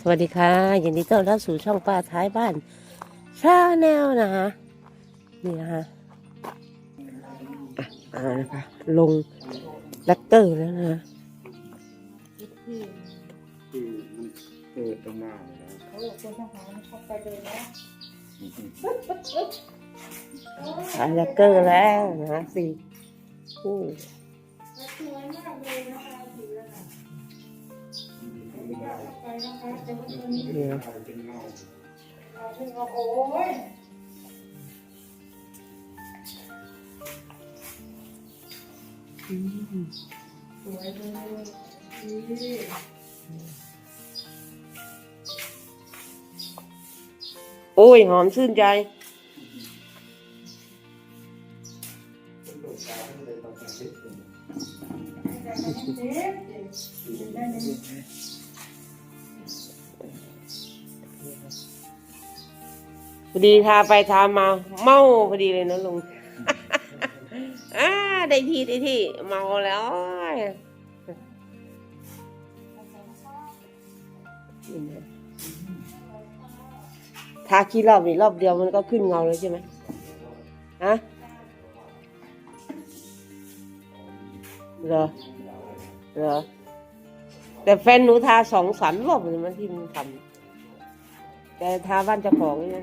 สวัสดีค่ะยินดีต้อนรับสู่ช่องป้าท้ายบ้านชาแนลนะคะนี่นะคะอะอานะคะลงแรปเตอร์แล้วนะคะคือมันเกิดตรงหน้าเลยนะเขาบอกคนทหารเขาไปเลยนะขายแรปเตอร์แล้วนะคะสี่คู่สวยมากเลยนะคะ เข้าไปนะคะแต่ว่าตัวนี้เนี่ยใครเป็นเงาเอาขึ้นมาโอ้ยอืมสวยเลยดีโอ้ย หอมชื่นใจเอดีทาไปทามา เมาพอดีเลยนะลุง อ่าได้ที่ได้ที่เมาแล้วทากี่รอบนี่รอบเดียวมันก็ขึ้นเงาแล้วใช่ไหมฮะเหรอเหรอแต่แฟนหนูทาสองสามรอบเลยมันที่มันทำแต่ทาบ้านเจ้าของนี่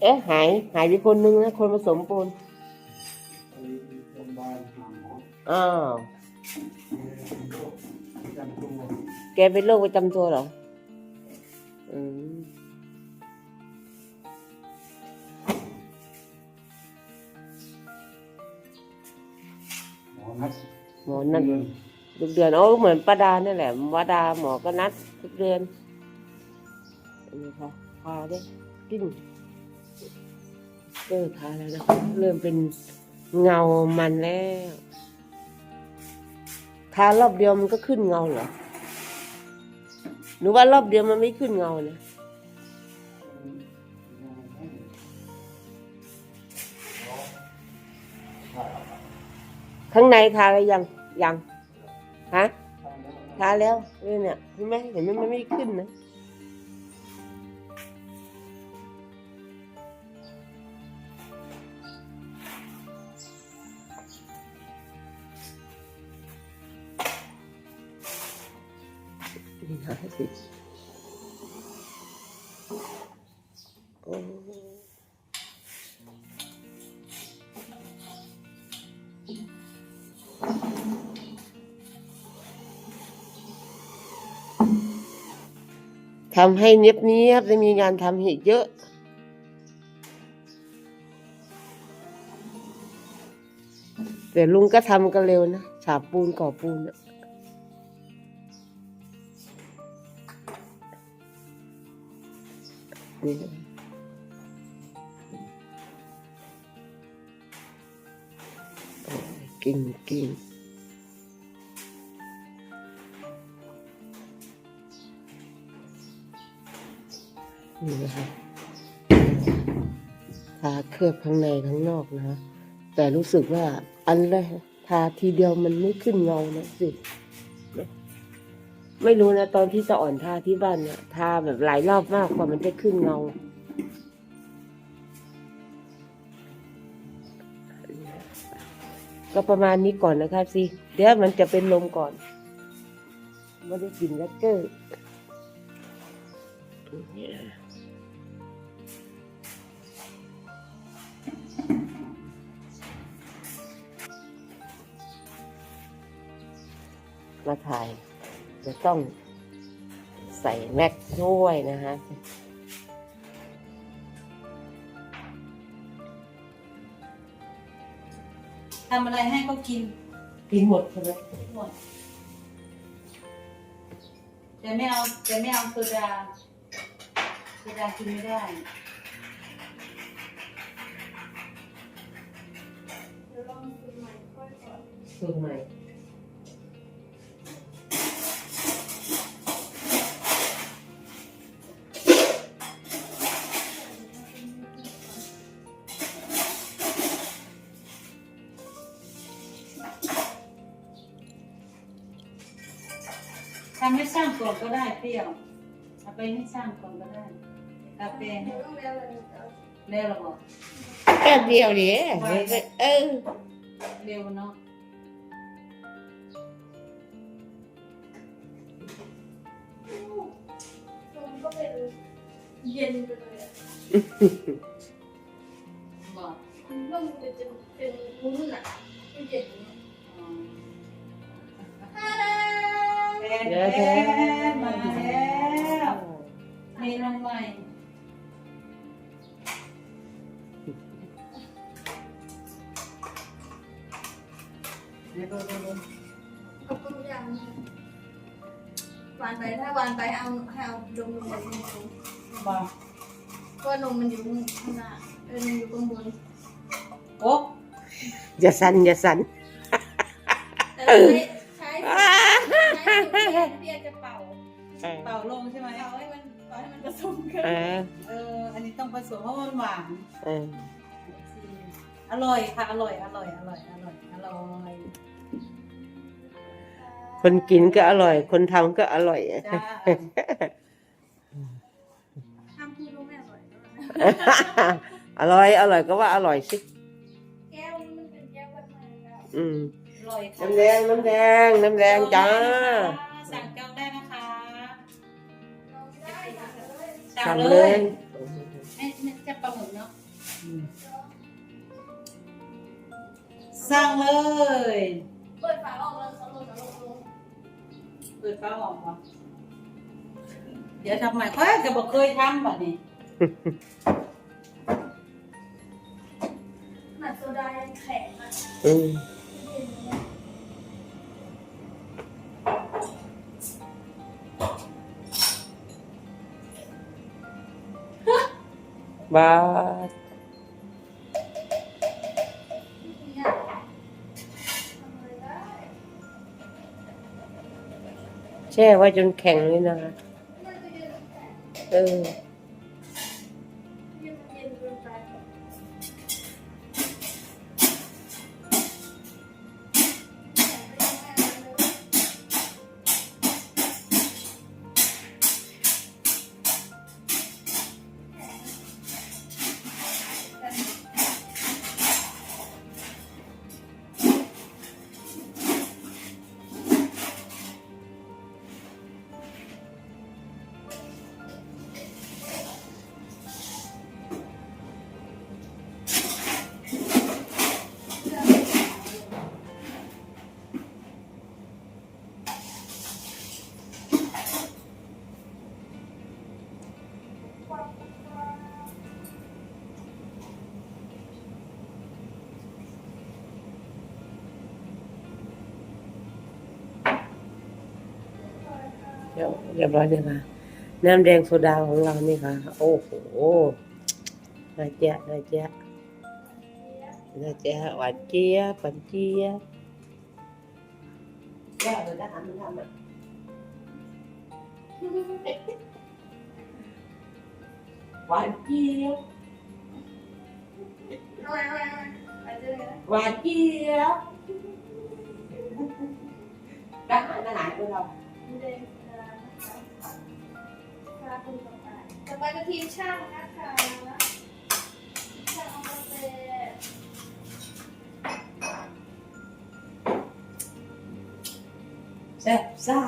เอ๊ะหายหายไปคนนึงนะคนผสมปูนโรงพยาบาลหาหมออ้าวเป็นโรคประจำตัวแกเป็นโรคประจำตัวเหรออืมหมอนัดหมอนั่นเดือนทุกเดือนโอ้เหมือนป้าดานี่แหละวาดาหมอก็นัดทุกเดือนอันนี้ค่ะทาได้กิ้ง เริ่มทาแล้วนะคะ เริ่มเป็นเงามันแล้วทารอบเดียวมันก็ขึ้นเงาเหรอ หนูว่ารอบเดียวมันไม่ขึ้นเงานะข้างในทาอะไรยัง ยัง ฮะ ทาแล้วเนี่ยเนี่ยเห็นไหมเห็นไหมมันไม่ขึ้นนะ นี่นะสิโอ้ทำให้เนียบเนียบๆจะมีงานทำอีกเยอะ แต่ลุงก็ทำกันเร็วนะ ฉาบปูนก่อปูนอะ นี่นะโอ้ยกิ่งกิ่งนี่นะคะทาเคลือบข้างในข้างนอกนะ แต่รู้สึกว่าอันแรกทาทีเดียวมันไม่ขึ้นเงานะสิ ไม่รู้นะตอนที่จะอ่อนทาที่บ้านเนี่ยทาแบบหลายรอบมากกว่ามันจะขึ้นเงาก็ประมาณนี้ก่อนนะครับสิเดี๋ยวมันจะเป็นลมก่อนไม่ได้กินแลกเกอร์มาถ่าย จะต้องใส่แม็กด้วยนะฮะนทำอะไรให้เขากินกินหมดใช่ไหมหมดแต่ไม่เอาแต่ไม่เอาโซดาโซดากินไม่ได้เดี๋ยวลองดูใหม่ค่อยก่อนสูตรใหม่ ให้สร้างก่อนก็ได้เปรี้ยวเอาไปให้สร้างก่อนก็ได้กาแฟเดี๋ยวต้องเรียนอะไรอีกอะเร็วหรอบอกแป๊บเดียวดิเออเร็วเนาะนมก็เป็นเย็นไปเลยอะบอกนมเป็นจะเป็นวุ้นอะไม่เย็น แทนแทนมาแล้วเมนูใหม่เดี๋ยวดูดูดูขอบคุณอย่างหวานไปถ้าหวานไปเอาให้เอาดมนมแบบนี้บอกเพราะว่านมมันอยู่ข้างหน้าเออนมอยู่ข้างบนโอ๊ะอย่าสั่นอย่าสั่นแต่เรา ใช้ใช้ใช้สูตรเพียเพียจะเป่าเป่าลงใช่ไหมเป่าให้มันเป่าให้มันผสมกันเออเออ อันนี้ต้องผสมเพราะมันหวาน เอออร่อยค่ะ อร่อย อร่อย อร่อย อร่อย อร่อยคนกินก็อร่อย คนทำก็อร่อย จ้าห้ามพูดว่าไม่อร่อยนะอร่อย อร่อยก็ว่าอร่อยสิ แก้วนี้มันเป็นแก้วแบบใหม่แล้วอืมอร่อยค่ะ น้ำแดง น้ำแดง น้ำแดงจ้า สั่งจองได้นะคะลองได้ค่ะเลยสั่สั่งงเลเลยยไม่ไม่จะปลาหมึกเนาะสั่งเลย เปิดฝาออกแล้วเอาลงเอาลงเอาลงเปิดฟ้าออกก่อนเดี๋ยวทำใหม่ค่อยจะบอกเคยทำแบบนี้หนักโซดายังแข็งอะ บาทเนี่ยแช่ไว้จนแข็งเลยนะคะเออ เดี๋ยวเรียบร้อยเลยค่ะ น้ำแดงโซดาของเรานี่ค่ะ โอ้โหน่าเจ๊ะน่าเจ๊ะน่าเจ๊ะหวานเจี๊ยบหวานเจี๊ยบแก้วเลยนะทำทำอะหวานเจี๊ยบเอาไว้าไว้าไว้ไปเจอกันนะหวานเจี๊ยบทหารทหารของเรา ต่อไปต่อไปก็ทีมช่างนะคะช่างเอากาแฟแซ่บซ่า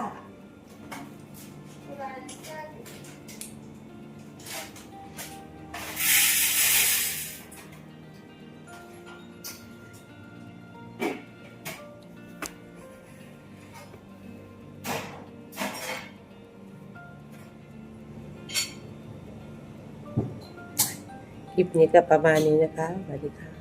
ลิปนี้ก็ประมาณนี้นะคะสวัสดีค่ะ